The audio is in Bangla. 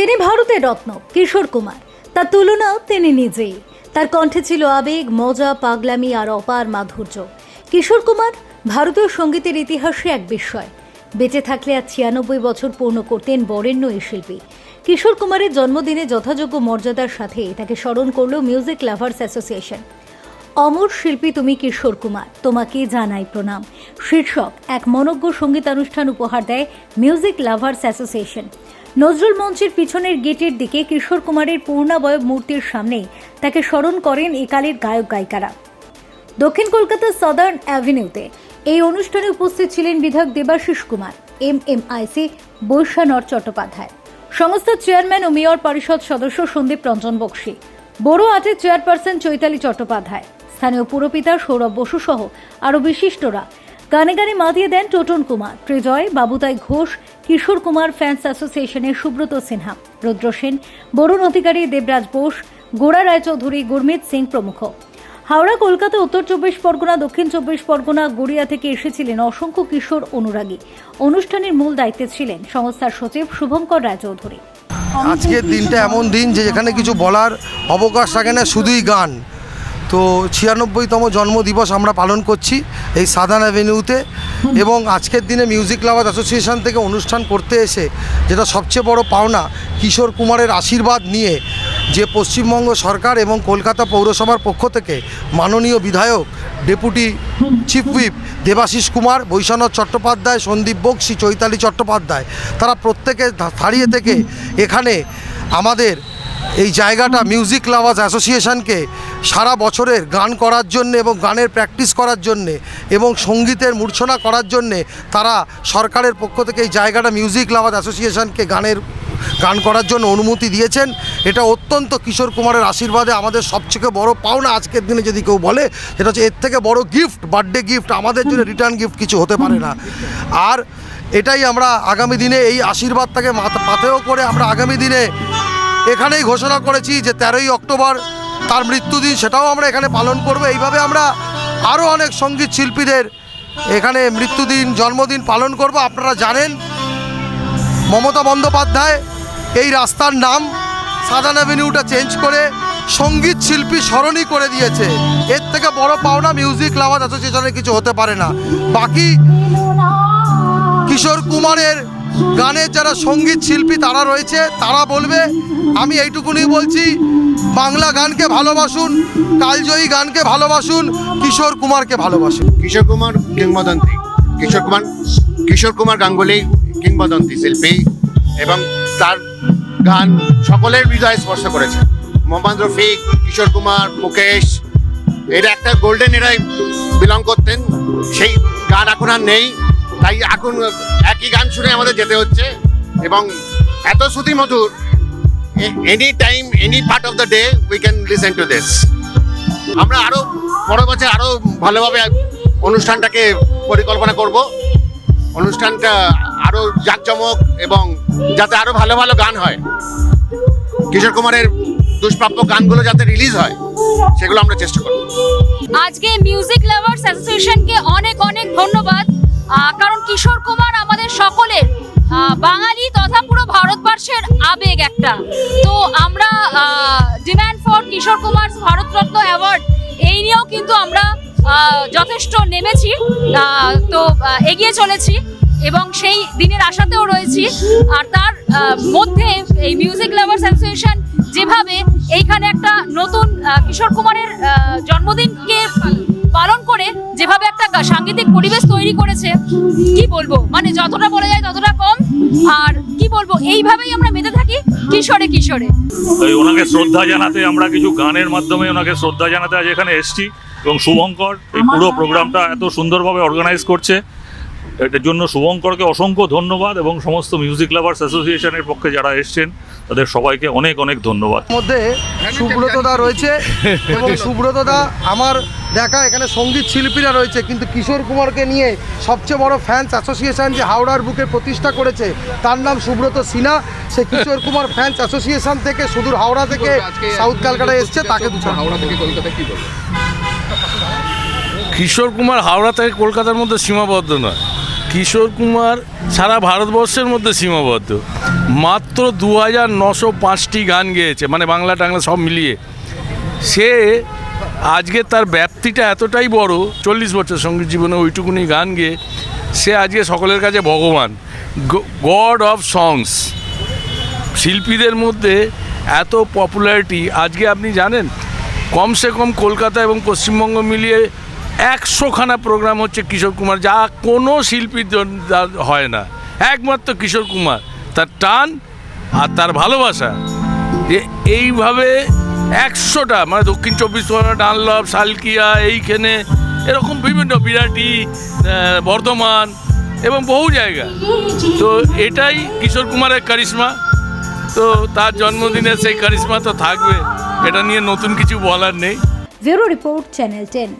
তিনি ভারতের রত্ন, কিশোর কুমার। তার তুলনা তিনি নিজেই। তার কণ্ঠে ছিল আবেগ, মজা, পাগলামি আর অপার মাধুর্য। কিশোর কুমার ভারতীয় সঙ্গীতের ইতিহাসে এক বিস্ময়। বেঁচে থাকলে আর ছিয়ানব্বই বছর পূর্ণ করতেন বরেণ্য এই শিল্পী। কিশোর কুমারের জন্মদিনে যথাযোগ্য মর্যাদার সাথে তাকে স্মরণ করল মিউজিক লাভার্স অ্যাসোসিয়েশন। অমর শিল্পী তুমি কিশোর কুমার, তোমাকে জানাই প্রণাম। শীর্ষক, এক মনজ্ঞ সঙ্গীতানুষ্ঠান উপহার দেয় মিউজিক লাভার্স অ্যাসোসিয়েশন। নজরুল মঞ্চের পিছনের গেটের দিকে কিশোর কুমারের পূর্ণাবয়ব মূর্তির সামনেই তাকে স্মরণ করেন একালের গায়ক গায়িকারা। দক্ষিণ কলকাতার সাদার্ন অ্যাভিনিউতে এই অনুষ্ঠানে উপস্থিত ছিলেন বিধায়ক Debashis Kumar, M M IC Baishanar Chattopadhyay. সংস্থার চেয়ারম্যান ও মেয়র পরিষদ সদস্য সন্দীপ রঞ্জন বক্সী। বড় আটের চেয়ারপারসন চৈতালি চট্টোপাধ্যায়। স্থানীয় পুরপিতা সৌরভ বসু সহ আরও বিশিষ্টরা। গানে গানে মাতিয়ে দেন টোটন কুমার, ত্রিজয়, বাবুতাই ঘোষ কিশোর কুমার ফ্যান্স অ্যাসোসিয়েশনের সুব্রত সিনহা, রুদ্র সেন, বরুণ অধিকারী দেবরাজ বোস গোড়া রায়চৌধুরী, গুরমিত সিং প্রমুখ। হাওড়া, কলকাতা, উত্তর চব্বিশ পরগনা, দক্ষিণ চব্বিশ পরগনা, গড়িয়া থেকে এসেছিলেন অসংখ্য কিশোর অনুরাগী। অনুষ্ঠানের মূল দায়িত্বে ছিলেন সংস্থার সচিব শুভঙ্কর রায়চৌধুরী। আজকের দিনটা এমন দিন যে যেখানে কিছু বলার অবকাশ থাকে না, শুধুই গান। তো ছিয়ানব্বইতম জন্মদিবস আমরা পালন করছি এই সাধারণ অ্যাভিনিউতে এবং আজকের দিনে মিউজিক লাভার অ্যাসোসিয়েশন থেকে অনুষ্ঠান করতে এসে যেটা সবচেয়ে বড় পাওনা কিশোর কুমারের আশীর্বাদ নিয়ে যে পশ্চিমবঙ্গ সরকার এবং কলকাতা পৌরসভার পক্ষ থেকে মাননীয় বিধায়ক, deputy chief whip Debashis Kumar Baishwanath Chattopadhyay, Sandip Bakshi Chaitali Chattopadhyay, তারা প্রত্যেকে দাঁড়িয়ে থেকে এখানে আমাদের এই জায়গাটা মিউজিক লাভার্স অ্যাসোসিয়েশনকে সারা বছরের গান করার জন্য এবং গানের প্র্যাকটিস করার জন্যে এবং সঙ্গীতের মূর্ছনা করার জন্যে তারা সরকারের পক্ষ থেকে এই জায়গাটা মিউজিক লাভার্স অ্যাসোসিয়েশনকে গানের, গান করার জন্য অনুমতি দিয়েছেন। এটা অত্যন্ত কিশোর কুমারের আশীর্বাদে আমাদের সবথেকে বড় পাওনা আজকের দিনে যদি কেউ বলে, সেটা হচ্ছে এর থেকে বড় গিফট বার্থডে গিফট আমাদের জন্য রিটার্ন গিফট কিছু হতে পারে না। আর এটাই আমরা আগামী দিনে এই আশীর্বাদটাকে মাথা- পাথেয় করে আমরা আগামী দিনে এখানেই ঘোষণা করেছি যে তেরোই অক্টোবর তার মৃত্যুদিন, সেটাও আমরা এখানে পালন করব। এইভাবে আমরা আরও অনেক সংগীত শিল্পীদের এখানে মৃত্যুদিন, জন্মদিন পালন করব। আপনারা জানেন, মমতা বন্দ্যোপাধ্যায় এই রাস্তার নাম সাদান অ্যাভিনিউটা চেঞ্জ করে সংগীত শিল্পী স্মরণই করে দিয়েছে। এর থেকে বড় পাওনা মিউজিক লাভার অ্যাসোসিয়েশনের কিছু হতে পারে না। বাকি কিশোর কুমারের গানের যারা সংগীত শিল্পী তারা রয়েছে, তারা বলবে, আমি এইটুকুনি বলছি, বাংলা গানকে ভালোবাসুন, কালজয়ী গানকে ভালোবাসুন, কিশোর কুমারকে ভালোবাসুন। কিশোর কুমার কিংবদন্তি, কিশোর কুমার কিশোর কুমার গাঙ্গুলি কিংবদন্তি শিল্পী এবং তার গান সকলের হৃদয় স্পর্শ করেছে। মোহাম্মদ রফিক, কিশোর কুমার, মুকেশ, এরা একটা গোল্ডেন এরাই বিলং করতেন, সেই গান এখন আর নেই। তাই এখন একই গান শুনে আমাদের যেতে হচ্ছে। এবং এত শ্রুতি মধুর any time any part of the day we can listen to this আমরা আরও পরের বছর আরও ভালোভাবে অনুষ্ঠানটাকে পরিকল্পনা করব। অনুষ্ঠানটা আরও জাঁকজমক এবং যাতে আরও ভালো ভালো গান হয়। কিশোর কুমারের দুষ্প্রাপ্য গানগুলো যাতে রিলিজ হয়, সেগুলো আমরা চেষ্টা করব। আজকে মিউজিক লাভার্স অ্যাসোসিয়েশনকে অনেক অনেক ধন্যবাদ। কারণ কিশোর কুমার আমাদের সকলের বাঙালি তথা পুরো ভারতবর্ষের আবেগ একটা। তো আমরা demand for Kishore Kumar Bharat Ratna award এই নিয়েও কিন্তু আমরা যথেষ্ট নেমেছি তো এগিয়ে চলেছি এবং সেই দিনের আশাতেও রয়েছি। আর তার মধ্যে এই মিউজিক লাভার্স অ্যাসোসিয়েশন যেভাবে এইখানে একটা নতুন কিশোর কুমারের জন্মদিনকে পালন করে একটা সাংগীতিক পরিবেশ তৈরি করেছে কি বলব? মানে যতটা বলা যায় ততটা কম। আর কি বলব এইভাবেই আমরা মেতে থাকি কিশোরে কিশোরে। ওনাকে শ্রদ্ধা জানাতে আমরা কিছু গানের মাধ্যমে ওনাকে শ্রদ্ধা জানাতে আজ এখানে এসেছি এবং শুভঙ্কর এই পুরো প্রোগ্রামটা এত সুন্দরভাবে অর্গানাইজ করছে। এটার জন্য শুভঙ্করকে অসংখ্য ধন্যবাদ এবং সমস্ত মিউজিক লাভার্স অ্যাসোসিয়েশনের পক্ষে যারা এসছেন তাদের সবাইকে অনেক অনেক ধন্যবাদ। মধ্যে সুব্রতদা রয়েছে এবং সুব্রতদা আমার দেখা এখানে সংগীত শিল্পীরা রয়েছে কিন্তু কিশোর কুমারকে নিয়ে সবচেয়ে বড় ফ্যান্স অ্যাসোসিয়েশন যে হাওড়ার বুকে প্রতিষ্ঠা করেছে তার নাম সুব্রত সিনহা। সে কিশোর কুমার ফ্যান্স অ্যাসোসিয়েশন থেকে সুদূর হাওড়া থেকে সাউথ ক্যালকাটায় এসছে তাকে দুটো হাওড়া থেকে কলকাতা কি বলব কিশোর কুমার হাওড়া থেকে কলকাতার মধ্যে সীমাবদ্ধ নয়। কিশোর কুমার সারা ভারতবর্ষের মধ্যে সীমাবদ্ধ। মাত্র দু হাজার নশো পাঁচটি গান গেয়েছে মানে বাংলা টাংলা সব মিলিয়ে। সে আজকে তার ব্যাপ্তিটা এতটাই বড়, চল্লিশ বছর সংগীত জীবনে ওইটুকুনি গান গেয়ে, সে আজকে সকলের কাছে ভগবান। God of songs. শিল্পীদের মধ্যে এত পপুলারিটি, আজকে আপনি জানেন, কমসে কম কলকাতা এবং পশ্চিমবঙ্গ মিলিয়ে একশোখানা প্রোগ্রাম হচ্ছে কিশোর কুমার, যা কোনো শিল্পীর হয় না। একমাত্র কিশোর কুমার, তার টান আর তার ভালোবাসা। যে এইভাবে একশোটা মানে দক্ষিণ চব্বিশ পরগনা ডানলভ সালকিয়া, এইখানে এরকম বিভিন্ন বিরাটি বর্ধমান এবং বহু জায়গা। তো এটাই কিশোর কুমারের কারিশমা। তো তার জন্মদিনে সেই কারিশমা তো থাকবে, এটা নিয়ে নতুন কিছু বলার নেই। Report channel ten.